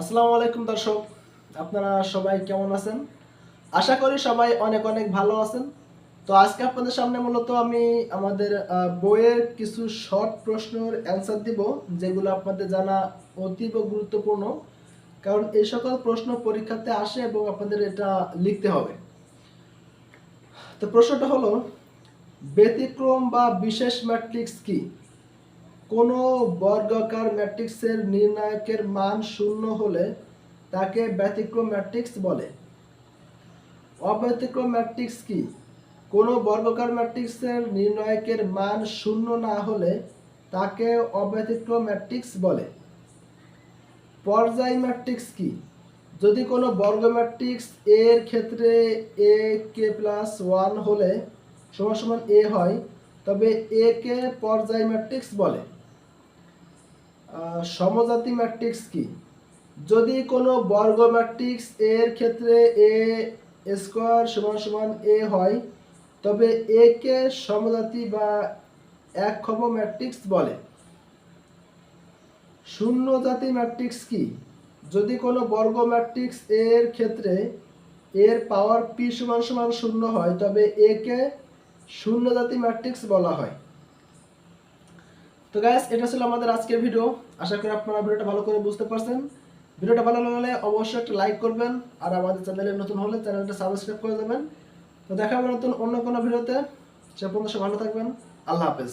আসসালামু আলাইকুম দর্শক, আপনারা সবাই কেমন আছেন? আশা করি সবাই অনেক অনেক ভালো আছেন। তো আজকে আপনাদের সামনে মূলত আমি আমাদের বইয়ের কিছু শর্ট প্রশ্নের অ্যান্সার দিব, যেগুলো আপনাদের জানা অতীব গুরুত্বপূর্ণ। কারণ এই সকল প্রশ্ন পরীক্ষাতে আসে এবং আপনাদের এটা লিখতে হবে। তো প্রশ্নটা হলো, ব্যতিক্রম বা বিশেষ ম্যাট্রিক্স কি? কোনো বর্গাকার ম্যাট্রিক্সের নির্ণায়কের মান শূন্য হলে তাকে ব্যতিক্রম ম্যাট্রিক্স বলে। অব্যতিক্রম ম্যাট্রিক্স কি? কোনো বর্গাকার ম্যাট্রিক্সের নির্ণায়কের মান শূন্য না হলে তাকে অব্যতিক্রম ম্যাট্রিক্স বলে। পর্যায় ম্যাট্রিক্স কি? যদি কোনো বর্গ ম্যাট্রিক্স এর ক্ষেত্রে এ কে প্লাস ওয়ান হলে সমান সমান এ হয়, তবে এ কে পর্যায় ম্যাট্রিক্স বলে। সমজাতি ম্যাট্রিক্স কি? যদি কোনো বর্গ ম্যাট্রিক্স এর ক্ষেত্রে এ স্কোয়ার সমান সমান এ হয়, তবে এ কে সমজাতি বা এক খম ম্যাট্রিক্স বলে। শূন্য জাতি ম্যাট্রিক্স কি? যদি কোনো বর্গ ম্যাট্রিক্স এর ক্ষেত্রে এর পাওয়ার পি সমান সমান শূন্য হয়, তবে এ কে শূন্য জাতি ম্যাট্রিক্স বলা হয়। তো গাইস এটা ছিল আমাদের আজকের ভিডিও আশা করি আপনারা ভিডিওটা ভালো করে বুঝতে পারছেন। ভিডিওটা ভালো লাগলে অবশ্যই একটা লাইক করবেন আর আমাদের চ্যানেলে নতুন হলে চ্যানেলটা সাবস্ক্রাইব করে দেবেন। তো দেখা হবে নতুন অন্য কোনো ভিডিওতে সে পর্যন্ত ভালো থাকবেন। আল্লাহ হাফেজ।